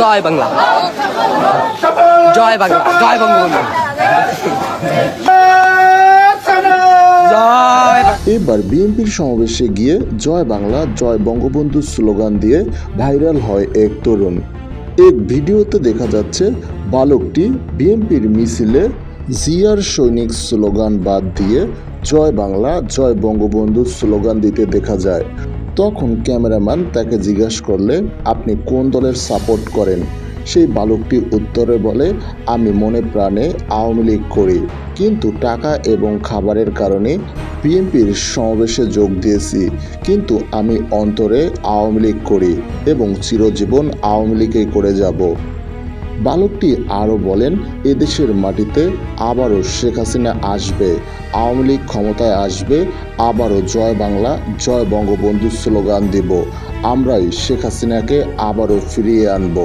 জয় বাংলা। জয় বাংলা জয় বঙ্গবন্ধু। এবার বিএনপির সমাবেশে গিয়ে জয় বাংলা জয় বঙ্গবন্ধু স্লোগান দিয়ে ভাইরাল হয় এক তরুণ। এক ভিডিওতে দেখা যাচ্ছে বালকটি বিএনপির মিছিলে জিয়ার সৈনিক স্লোগান বাদ দিয়ে জয় বাংলা জয় বঙ্গবন্ধু স্লোগান দিতে দেখা যায়। তখন ক্যামেরাম্যান তাকে জিজ্ঞাসা করলে, আপনি কোন দলের সাপোর্ট করেন? সেই বালকটি উত্তরে বলে, আমি মনে প্রাণে আওয়ামী লীগ করি। কিন্তু টাকা এবং খাবারের কারণে বিএনপির সমাবেশে যোগ দিয়েছি। কিন্তু আমি অন্তরে আওয়ামী লীগ করি এবং চিরজীবন আওয়ামী লীগেই করে যাব। বালকটি আরও বলেন, এদেশের মাটিতে আবারও শেখ হাসিনা আসবে, আওয়ামী লীগ ক্ষমতায় আসবে, আবারও জয় বাংলা, জয় বঙ্গবন্ধু স্লোগান দিব, আমরাই শেখ হাসিনাকে আবারও ফিরিয়ে আনব।